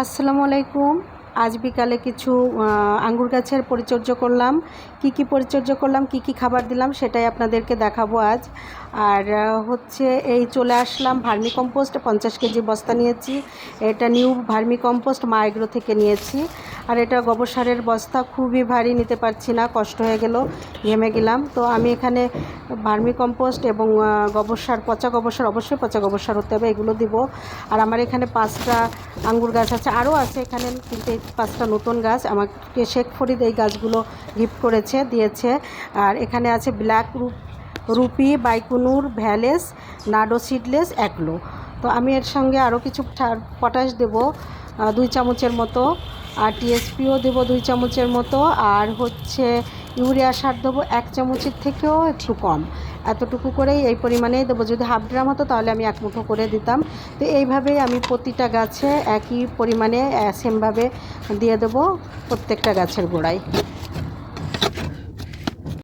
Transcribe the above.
আসসালামু আলাইকুম। আজ বিকালে কিছু আঙ্গুর গাছের পরিচর্যা করলাম। কি কি পরিচর্যা করলাম, কি কি খাবার দিলাম সেটাই আপনাদেরকে দেখাবো আজ। আর হচ্ছে এই চলে আসলাম ভার্মি কম্পোস্ট পঞ্চাশ কেজি বস্তা নিয়েছি। এটা নিউ ভার্মি কম্পোস্ট মাইগ্রো থেকে নিয়েছি। আর এটা গোবর সারের বস্তা, খুবই ভারী, নিতে পারছি না, কষ্ট হয়ে গেল, ঘেমে গেলাম। তো আমি এখানে ভার্মি কম্পোস্ট এবং গোবর সার, পচা গোবর সার, অবশ্যই পচা গোবর সার হতে হবে, এগুলো দিব। আর আমার এখানে পাঁচটা আঙ্গুর গাছ আছে আরও আছে এখানে কিন্তু পাঁচটা নতুন গাছ। আমাকে শেখ ফরিদ এই গাছগুলো গিফট করেছে, দিয়েছে। আর এখানে আছে ব্ল্যাক রুপ রুপি, বাইকুনুর, ভ্যালেস, নাডো সিডলেস, একলো। তো আমি এর সঙ্গে আরও কিছু পটাশ দেবো দুই চামচের মতো। আর টিএসপিও দেবো দুই চামচের মতো, আর হচ্ছে ইউরিয়া সার দেবো এক চামচের থেকেও একটু কম। এতটুকু করেই এই পরিমাণেই দেবো। যদি হাফ ড্রাম হতো তাহলে আমি এক মুঠো করে দিতাম। তো এইভাবেই আমি প্রতিটা গাছে একই পরিমাণে সেমভাবে দিয়ে দেবো প্রত্যেকটা গাছের গোড়ায়।